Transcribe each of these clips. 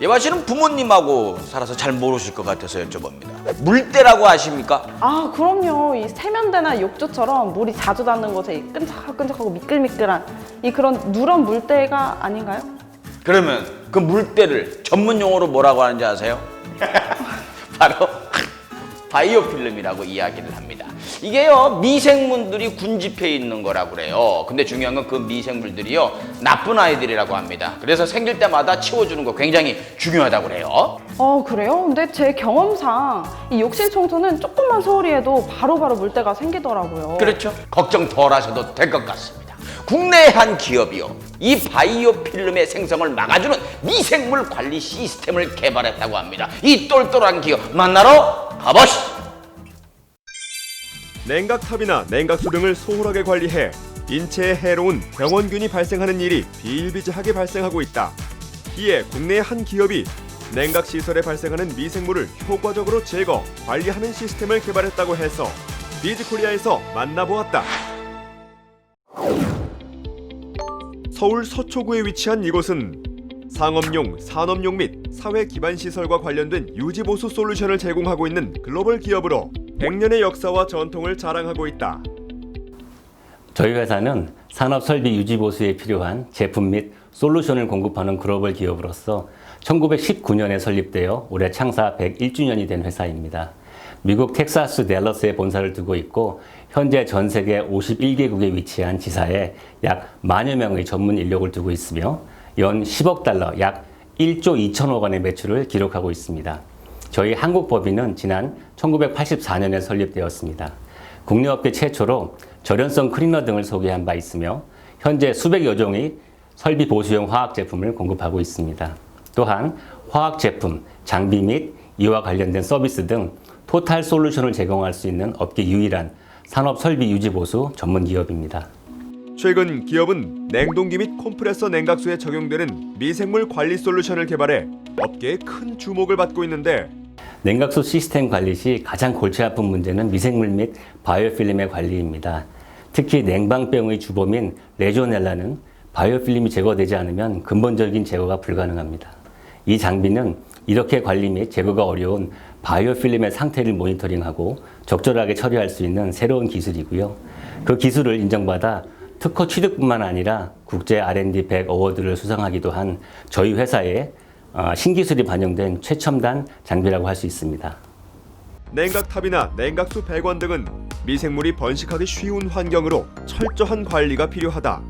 예화 씨는 부모님하고 살아서 잘 모르실 것 같아서 여쭤봅니다. 물때라고 아십니까? 아 그럼요 이 세면대나 욕조처럼 물이 자주 닿는 곳에 이 끈적끈적하고 미끌미끌한 이 그런 누런 물때가 아닌가요? 그러면 그 물때를 전문 용어로 뭐라고 하는지 아세요? 바로 바이오 필름이라고 이야기를 합니다. 이게요 미생물들이 군집해 있는 거라고 그래요. 근데 중요한 건 그 미생물들이요 나쁜 아이들이라고 합니다. 그래서 생길 때마다 치워주는 거 굉장히 중요하다고 그래요. 어 그래요? 근데 제 경험상 이 욕실 청소는 조금만 소홀히 해도 바로바로 물때가 생기더라고요 그렇죠. 걱정 덜 하셔도 될 것 같습니다. 국내의 한 기업이요. 이 바이오 필름의 생성을 막아주는 미생물 관리 시스템을 개발했다고 합니다. 이 똘똘한 기업 만나러 가보시죠. 냉각탑이나 냉각수 등을 소홀하게 관리해 인체에 해로운 병원균이 발생하는 일이 비일비재하게 발생하고 있다. 이에 국내의 한 기업이 냉각 시설에 발생하는 미생물을 효과적으로 제거, 관리하는 시스템을 개발했다고 해서 비즈코리아에서 만나보았다. 서울 서초구에 위치한 이곳은 상업용, 산업용 및 사회 기반 시설과 관련된 유지 보수 솔루션을 제공하고 있는 글로벌 기업으로 100년의 역사와 전통을 자랑하고 있다. 저희 회사는 산업 설비 유지 보수에 필요한 제품 및 솔루션을 공급하는 글로벌 기업으로서 1919년에 설립되어 올해 창사 101주년이 된 회사입니다. 미국 텍사스 댈러스에 본사를 두고 있고 현재 전 세계 51개국에 위치한 지사에 약 만여 명의 전문 인력을 두고 있으며 연 10억 달러 약 1조 2천억 원의 매출을 기록하고 있습니다. 저희 한국 법인은 지난 1984년에 설립되었습니다. 국내 업계 최초로 절연성 클리너 등을 소개한 바 있으며 현재 수백여 종의 설비 보수용 화학 제품을 공급하고 있습니다. 또한 화학 제품, 장비 및 이와 관련된 서비스 등 토탈 솔루션을 제공할 수 있는 업계 유일한 산업 설비 유지 보수 전문 기업입니다. 최근 기업은 냉동기 및 컴프레서 냉각수에 적용되는 미생물 관리 솔루션을 개발해 업계에 큰 주목을 받고 있는데 냉각수 시스템 관리 시 가장 골치 아픈 문제는 미생물 및 바이오필름의 관리입니다. 특히 냉방병의 주범인 레조넬라는 바이오필름이 제거되지 않으면 근본적인 제거가 불가능합니다. 이 장비는 이렇게 관리 및 제거가 어려운 바이오필름의 상태를 모니터링하고 적절하게 처리할 수 있는 새로운 기술이고요. 그 기술을 인정받아 특허 취득뿐만 아니라 국제 R&D 100 어워드를 수상하기도 한 저희 회사의 어, 신기술이 반영된 최첨단 장비라고 할 수 있습니다. 냉각탑이나 냉각수 배관 등은 미생물이 번식하기 쉬운 환경으로 철저한 관리가 필요하다.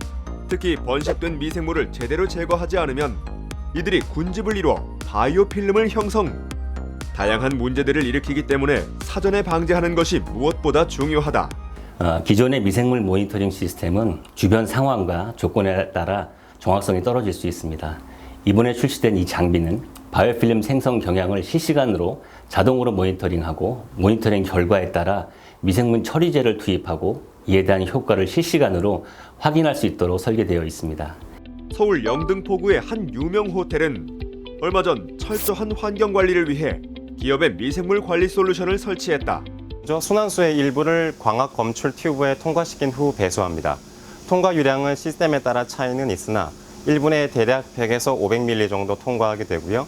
특히 번식된 미생물을 제대로 제거하지 않으면 이들이 군집을 이루어 바이오필름을 형성. 다양한 문제들을 일으키기 때문에 사전에 방제하는 것이 무엇보다 중요하다. 어, 기존의 미생물 모니터링 시스템은 주변 상황과 조건에 따라 정확성이 떨어질 수 있습니다. 이번에 출시된 이 장비는 바이오필름 생성 경향을 실시간으로 자동으로 모니터링하고 모니터링 결과에 따라 미생물 처리제를 투입하고 이에 대한 효과를 실시간으로 확인할 수 있도록 설계되어 있습니다. 서울 영등포구의 한 유명 호텔은 얼마 전 철저한 환경 관리를 위해 기업의 미생물 관리 솔루션을 설치했다. 먼저 순환수의 일부를 광학 검출 튜브에 통과시킨 후 배수합니다. 통과 유량은 시스템에 따라 차이는 있으나 1분에 대략 100에서 500ml 정도 통과하게 되고요.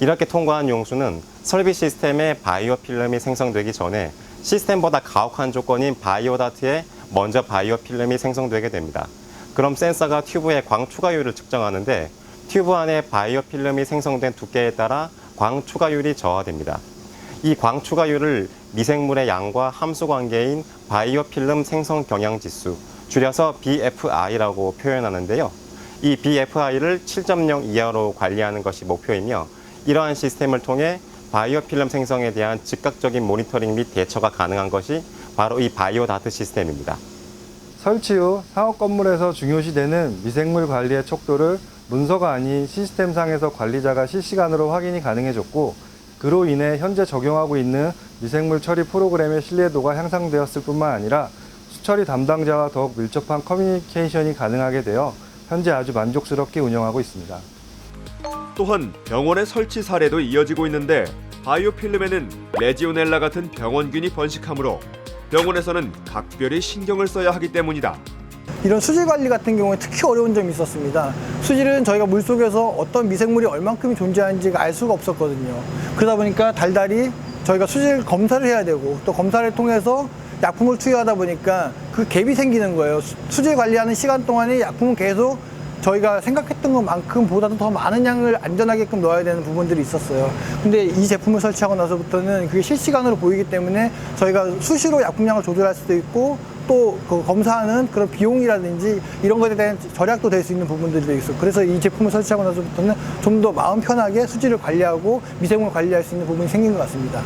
이렇게 통과한 용수는 설비 시스템에 바이오 필름이 생성되기 전에 시스템보다 가혹한 조건인 바이오 다트에 먼저 바이오 필름이 생성되게 됩니다. 그럼 센서가 튜브의 광 추가율을 측정하는데 튜브 안에 바이오 필름이 생성된 두께에 따라 광 추가율이 저하됩니다. 이 광 추가율을 미생물의 양과 함수 관계인 바이오 필름 생성 경향 지수, 줄여서 BFI라고 표현하는데요. 이 BFI를 7.0 이하로 관리하는 것이 목표이며 이러한 시스템을 통해 바이오 필름 생성에 대한 즉각적인 모니터링 및 대처가 가능한 것이 바로 이 바이오 다트 시스템입니다. 설치 후 상업 건물에서 중요시되는 미생물 관리의 척도를 문서가 아닌 시스템상에서 관리자가 실시간으로 확인이 가능해졌고 그로 인해 현재 적용하고 있는 미생물 처리 프로그램의 신뢰도가 향상되었을 뿐만 아니라 수처리 담당자와 더욱 밀접한 커뮤니케이션이 가능하게 되어 현재 아주 만족스럽게 운영하고 있습니다. 또한 병원의 설치 사례도 이어지고 있는데 바이오필름에는 레지오넬라 같은 병원균이 번식하므로 병원에서는 각별히 신경을 써야 하기 때문이다. 이런 수질 관리 같은 경우에 특히 어려운 점이 있었습니다. 수질은 저희가 물 속에서 어떤 미생물이 얼만큼 존재하는지가 알 수가 없었거든요. 그러다 보니까 달달이 저희가 수질 검사를 해야 되고 또 검사를 통해서 약품을 투여하다 보니까 그 갭이 생기는 거예요. 수- 수질 관리하는 시간 동안에 약품은 계속 저희가 생각했던 것만큼 보다도 더 많은 양을 안전하게끔 넣어야 되는 부분들이 있었어요. 근데 이 제품을 설치하고 나서부터는 그게 실시간으로 보이기 때문에 저희가 수시로 약품량을 조절할 수도 있고 또 그 검사하는 그런 비용이라든지 이런 것에 대한 절약도 될 수 있는 부분들이 있어요. 그래서 이 제품을 설치하고 나서부터는 좀 더 마음 편하게 수질을 관리하고 미생물 관리할 수 있는 부분이 생긴 것 같습니다.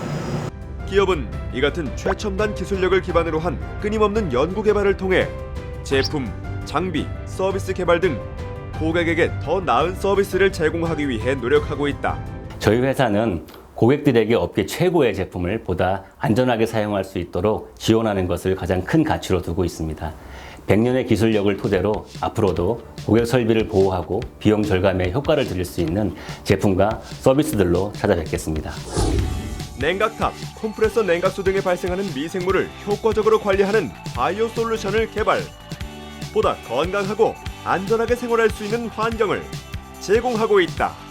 기업은 이 같은 최첨단 기술력을 기반으로 한 끊임없는 연구 개발을 통해 제품, 장비, 서비스 개발 등 고객에게 더 나은 서비스를 제공하기 위해 노력하고 있다. 저희 회사는 고객들에게 업계 최고의 제품을 보다 안전하게 사용할 수 있도록 지원하는 것을 가장 큰 가치로 두고 있습니다. 100년의 기술력을 토대로 앞으로도 고객 설비를 보호하고 비용 절감에 효과를 드릴 수 있는 제품과 서비스들로 찾아뵙겠습니다. 냉각탑, 컴프레서 냉각수 등에 발생하는 미생물을 효과적으로 관리하는 바이오 솔루션을 개발. 보다 건강하고 안전하게 생활할 수 있는 환경을 제공하고 있다.